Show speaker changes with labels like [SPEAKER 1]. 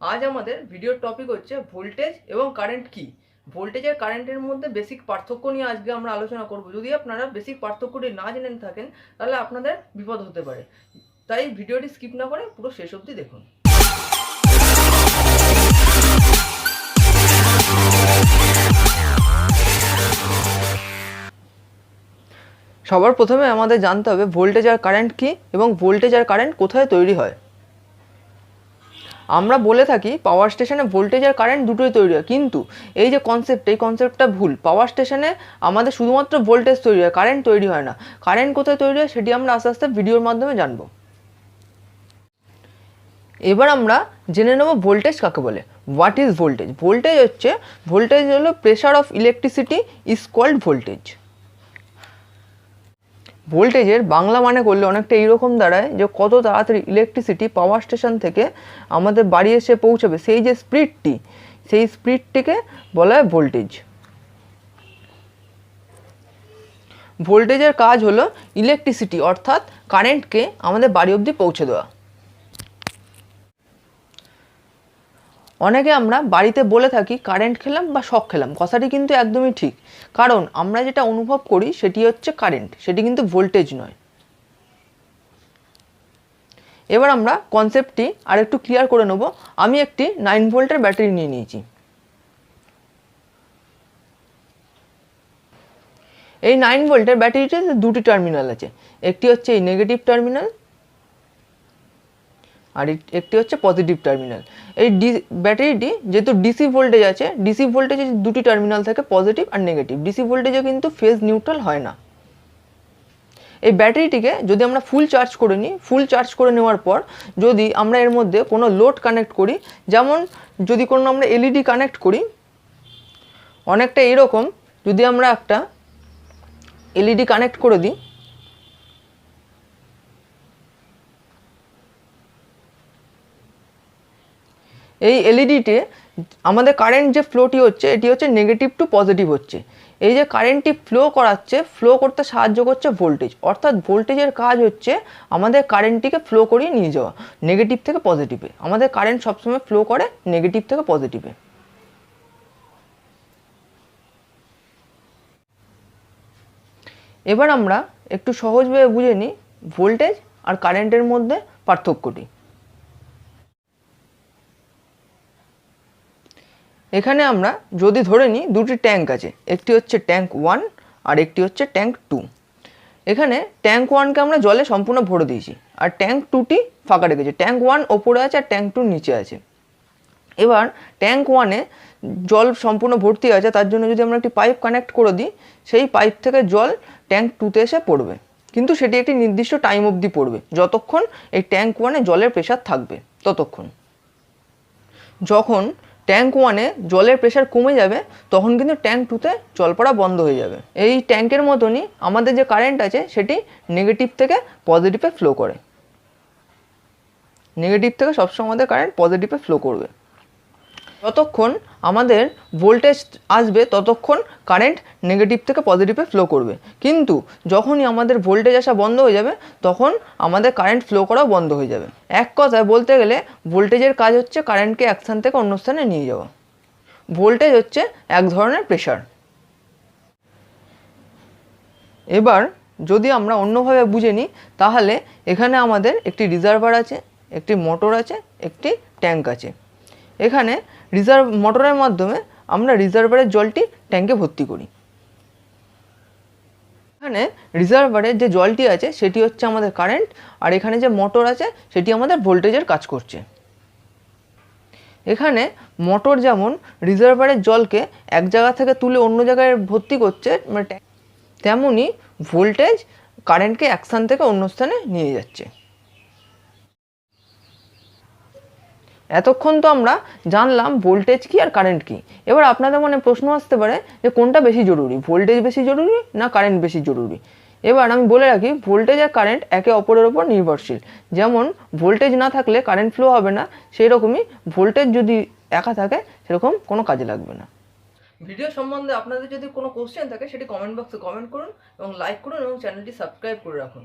[SPEAKER 1] আজ আমাদের ভিডিওর টপিক হচ্ছে ভোল্টেজ এবং কারেন্ট কি? ভোল্টেজ আর কারেন্টের মধ্যে বেসিক পার্থক্য নিয়ে আজকে আমরা আলোচনা করব। যদি আপনারা বেসিক পার্থক্যটি না জেনে থাকেন, তাহলে আপনাদের বিপদ হতে পারে। তাই ভিডিওটি স্কিপ না করে পুরো শেষ অবধি দেখুন। সবার প্রথমে আমাদের জানতে হবে ভোল্টেজ আর কারেন্ট কী এবং ভোল্টেজ আর কারেন্ট কোথায় তৈরি হয়? আমরা বলে থাকি পাওয়ার স্টেশনে ভোল্টেজ আর কারেন্ট দুটোই তৈরি হয়। কিন্তু এই যে কনসেপ্ট এই কনসেপ্টটা ভুল। পাওয়ার স্টেশনে আমাদের শুধুমাত্র ভোল্টেজ তৈরি হয় কারেন্ট তৈরি হয় না। কারেন্ট কোথায় তৈরি হয় সেটি আমরা আস্তে আস্তে ভিডিওর মাধ্যমে জানব। এবার আমরা জেনে নেব ভোল্টেজ কাকে বলে। হোয়াট ইজ ভোল্টেজ ভোল্টেজ হচ্ছে ভোল্টেজ হলো pressure of electricity is called voltage ভোল্টেজের বাংলা মানে করলে অনেকটা এইরকম দাঁড়ায় যে কত তাড়াতাড়ি ইলেকট্রিসিটি পাওয়ার স্টেশন থেকে আমাদের বাড়ি এসে পৌঁছবে। সেই যে স্পিডটি সেই স্পিডটিকে বলা হয় ভোল্টেজ ভোল্টেজের কাজ হলো ইলেকট্রিসিটি অর্থাৎ কারেন্টকে আমাদের বাড়ি অবধি পৌঁছে দেওয়া। অনেকে আমরা বাড়িতে বলে থাকি কারেন্ট খেলাম বা শক খেলাম, কথাটি কিন্তু একদমই ঠিক। কারণ আমরা যেটা অনুভব করি সেটি হচ্ছে কারেন্ট সেটি কিন্তু ভোল্টেজ নয়। এবার আমরা কনসেপ্টটি আর একটু ক্লিয়ার করে নেব। আমি একটি নাইন ভোল্টের ব্যাটারি নিয়ে নিয়েছি। এই নাইন ভোল্টের ব্যাটারিতে দুটি টার্মিনাল আছে। একটি হচ্ছে এই নেগেটিভ টার্মিনাল আর এক- একটি হচ্ছে পজিটিভ টার্মিনাল এই ডি ব্যাটারিটি যেহেতু ডিসি ভোল্টেজ আছে ডিসি ভোল্টেজে দুটি টার্মিনাল থাকে পজিটিভ আর নেগেটিভ ডিসি ভোল্টেজে কিন্তু ফেজ নিউট্রাল হয় না। এই ব্যাটারিটিকে যদি আমরা ফুল চার্জ করে নিই ফুল চার্জ করে নেওয়ার পর যদি আমরা এর মধ্যে কোনো লোড কানেক্ট করি, যেমন যদি কোনো আমরা এলইডি কানেক্ট করি, অনেকটা এরকম, যদি আমরা একটা এলইডি কানেক্ট করে দিই এই এলইডিতে আমাদের কারেন্ট যে ফ্লোটি হচ্ছে, এটি হচ্ছে নেগেটিভ টু পজিটিভ হচ্ছে। এই যে কারেন্টটি ফ্লো করাচ্ছে ফ্লো করতে সাহায্য করছে ভোল্টেজ অর্থাৎ ভোল্টেজের কাজ হচ্ছে আমাদের কারেন্টটিকে ফ্লো করিয়ে নিয়ে যাওয়া নেগেটিভ থেকে পজিটিভে আমাদের কারেন্ট সবসময় ফ্লো করে নেগেটিভ থেকে পজিটিভে এবার আমরা একটু সহজভাবে বুঝে নিই ভোল্টেজ আর কারেন্টের মধ্যে পার্থক্যটি। এখানে আমরা যদি ধরে নিই দুটি ট্যাঙ্ক আছে, একটি হচ্ছে ট্যাঙ্ক ওয়ান আর একটি হচ্ছে ট্যাঙ্ক টু। এখানে ট্যাঙ্ক ওয়ানকে আমরা জলে সম্পূর্ণ ভরে দিয়েছি আর ট্যাঙ্ক টুটি ফাঁকা রেখেছি। ট্যাঙ্ক ওয়ান ওপরে আছে আর ট্যাঙ্ক টু নিচে আছে। এবার ট্যাঙ্ক ওয়ানে জল সম্পূর্ণ ভর্তি আছে, তার জন্য যদি আমরা একটি পাইপ কানেক্ট করে দিই, সেই পাইপ থেকে জল ট্যাঙ্ক টুতে এসে পড়বে। কিন্তু সেটি একটি নির্দিষ্ট টাইম অবধি পড়বে, যতক্ষণ এই ট্যাঙ্ক ওয়ানে জলের প্রেশার থাকবে, ততক্ষণ। যখন ট্যাঙ্ক ওয়ানে জলের প্রেশার কমে যাবে, তখন কিন্তু ট্যাঙ্ক টুতে জল পড়া বন্ধ হয়ে যাবে। এই ট্যাঙ্কের মতনই আমাদের যে কারেন্ট আছে, সেটি নেগেটিভ থেকে পজিটিভে ফ্লো করে। নেগেটিভ থেকে সবসময় আমাদের কারেন্ট পজিটিভে ফ্লো করবে। যতক্ষণ আমাদের ভোল্টেজ আসবে ততক্ষণ কারেন্ট নেগেটিভ থেকে পজিটিভে ফ্লো করবে। কিন্তু যখনই আমাদের ভোল্টেজ আসা বন্ধ হয়ে যাবে, তখন আমাদের কারেন্ট ফ্লো করাও বন্ধ হয়ে যাবে। এক কথায় বলতে গেলে ভোল্টেজের কাজ হচ্ছে কারেন্টকে এক স্থান থেকে অন্য স্থানে নিয়ে যাওয়া। ভোল্টেজ হচ্ছে এক ধরনের প্রেশার এবার যদি আমরা অন্যভাবে বুঝে নিই, তাহলে এখানে আমাদের একটি রিজার্ভার আছে, একটি মোটর আছে, একটি ট্যাঙ্ক আছে। এখানে রিজার্ভ মোটরের মাধ্যমে আমরা রিজার্ভারের জলটি ট্যাঙ্কে ভর্তি করি। এখানে রিজার্ভারের যে জলটি আছে, সেটি হচ্ছে আমাদের কারেন্ট আর এখানে যে মোটর আছে, সেটি আমাদের ভোল্টেজের কাজ করছে। এখানে মোটর যেমন রিজার্ভারের জলকে এক জায়গা থেকে তুলে অন্য জায়গায় ভর্তি করছে মানে তেমনই ভোল্টেজ কারেন্টকে এক স্থান থেকে অন্য স্থানে নিয়ে যাচ্ছে। এতক্ষণ তো আমরা জানলাম ভোল্টেজ কি আর কারেন্ট কি। এবার আপনাদের মনে প্রশ্ন আসতে পারে যে কোনটা বেশি জরুরি ভোল্টেজ বেশি জরুরি না কারেন্ট বেশি জরুরি? এবার আমি বলে রাখি ভোল্টেজ আর কারেন্ট একে অপরের ওপর নির্ভরশীল। যেমন ভোল্টেজ না থাকলে কারেন্ট ফ্লো হবে না সেই রকমই ভোল্টেজ যদি একা থাকে, সেরকম কোনো কাজে লাগবে না। ভিডিও সম্বন্ধে আপনাদের যদি কোনো কোশ্চেন থাকে, সেটি কমেন্ট বক্সে কমেন্ট করুন এবং লাইক করুন এবং চ্যানেলটি সাবস্ক্রাইব করে রাখুন।